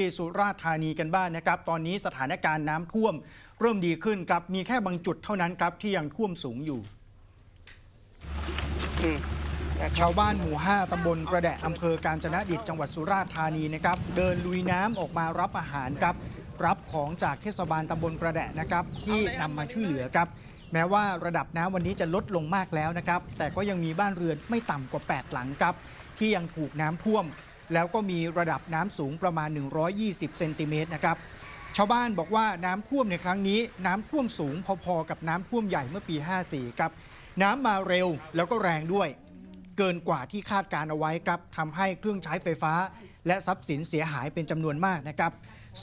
ที่สุราษฎร์ธานีกันบ้างนะครับ ตอนนี้สถานการณ์น้ำท่วมเริ่มดีขึ้นครับ มีแค่บางจุดเท่านั้นครับที่ยังท่วมสูงอยู่ ชาวบ้านหมู่ 5 ตำบลกระแดะอำเภอกาญจนดิตจังหวัดสุราษฎร์ธานีนะครับ เดินลุยน้ำออกมารับอาหารครับ รับของจากเทศบาลตำบลกระแดะนะครับ ที่นำมาช่วยเหลือครับ แม้ว่าระดับน้ำวันนี้จะลดลงมากแล้วนะครับ แต่ก็ยังมีบ้านเรือนไม่ต่ำกว่า 8 หลังครับ ที่ยังถูกน้ำท่วม แล้วก็มีระดับน้ำสูงประมาณ 120 เซนติเมตรนะครับ ชาวบ้านบอกว่าน้ำท่วมในครั้งนี้ น้ำท่วมสูงพอๆกับน้ำท่วมใหญ่เมื่อปี 54 ครับ น้ำมาเร็วแล้วก็แรงด้วย เกินกว่าที่คาดการเอาไว้ครับทำให้เครื่องใช้ไฟฟ้า และทรัพย์สินเสียหายเป็นจำนวนมากนะครับ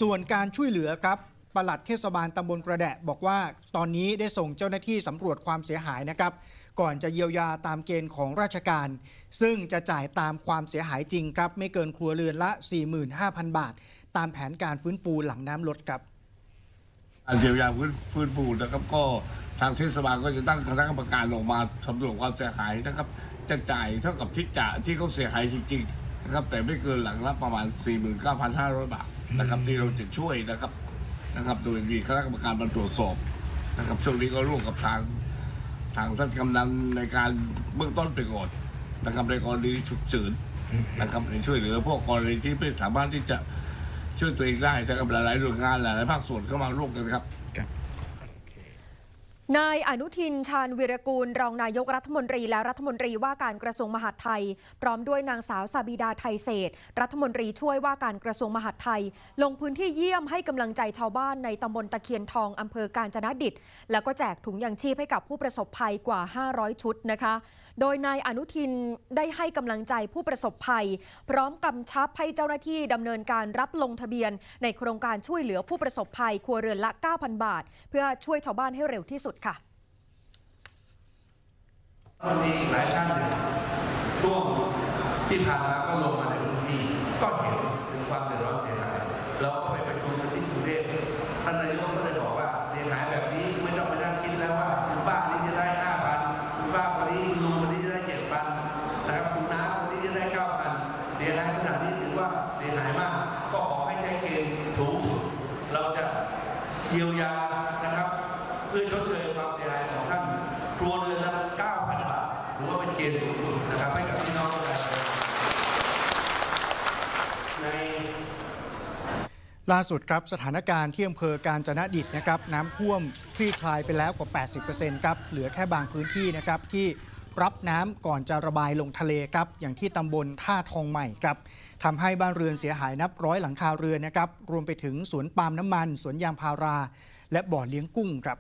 ส่วนการช่วยเหลือครับปลัดเทศบาลตำบลกระแดะบอกว่าตอนนี้ได้ส่งเจ้าหน้าที่สำรวจความเสียหายนะครับ ก่อนจะเยียวยาตามเกณฑ์ของราชการ ซึ่งจะจ่ายตามความเสียหายจริงครับ ไม่เกินครัวเรือนละ 45,000 บาท ตามแผนการฟื้นฟูหลังน้ำลดครับการเยียวยาฟื้นฟื้นฟูนะครับก็ทางเทศบาลก็จะตั้งคณะกรรมการออกมาสำรวจความเสียหายนะครับ จะจ่ายเท่ากับที่จ่ายที่เขาเสียหายจริงๆนะครับแต่ไม่เกินหลังละประมาณ 49,500 บาทนะครับที่เราจะช่วยนะครับนะครับ โดยมีคณะกรรมการมาตรวจสอบนะครับช่วงนี้ก็ร่วมกับทาง ทางท่านกำนันในการเบื้องต้นไปก่อนนะครับในกรณีฉุกเฉินนะครับในช่วยเหลือพวกกรณีที่ไม่สามารถที่จะช่วยตัวเองได้นะครับหลายๆหน่วยงานหลายๆภาคส่วนเข้ามาร่วมกันครับ นายอนุทินชาญวิรกูล รองนายกรัฐมนตรีและรัฐมนตรีว่าการกระทรวงมหาดไทย พร้อมด้วยนางสาวสาบิดาไทยเศษ รัฐมนตรีช่วยว่าการกระทรวงมหาดไทย ลงพื้นที่เยี่ยมให้กำลังใจชาวบ้านในตำบลตะเคียนทองอำเภอกาญจนดิต แล้วก็แจกถุงยางชีพให้กับผู้ประสบภัยกว่า 500 ชุดนะคะ โดยนายอนุทินได้ให้กำลังใจผู้ประสบภัย พร้อมกำชับให้เจ้าหน้าที่ดำเนินการรับลงทะเบียน ในโครงการช่วยเหลือผู้ประสบภัยครัวเรือนละ 9,000 บาท เพื่อช่วยชาวบ้านให้เร็วที่สุดค่ะวันนี้หลายท่านเนี่ยช่วงที่ผ่านมาก็ลงมาในพื้นที่ก็เห็นถึงความเดือดร้อนเสียหายเราก็ไปประชุมกันที่กรุงเทพท่านนายกก็เลยบอกว่าเสียหายแบบนี้ไม่ต้องไปนั่งคิดแล้วว่าคุณป้านี้จะได้ห้าพันคุณป้าคนนี้คุณลุงคนนี้จะได้เจ็ดพันนะครับคุณน้าคนนี้จะได้เก้าพันเสียหายขนาดนี้ถือว่าเสียหายมาก ก็ขอให้ใช้เกณฑ์สูงสุด เราจะเยียวยานะครับ พื่อชดเชยความเสียหายของท่านครัวเรือนละ9,000 บาทถือว่าเป็นเกณฑ์สูงสุดนะครับให้กับพี่น้องประชาชนในล่าสุดครับสถานการณ์ที่อำเภอการจนะดิตนะครับน้ำท่วมคลี่คลายไปแล้วกว่า 80%ครับเหลือแค่บางพื้นที่นะครับที่รับน้ำก่อนจะระบายลงทะเลครับอย่างที่ตำบลท่าทองใหม่ครับทำให้บ้านเรือนเสียหายนับร้อยหลังคาเรือนนะครับรวมไปถึงสวนปาล์มน้ำมัน สวนยางพารา และบ่อเลี้ยงกุ้งครับ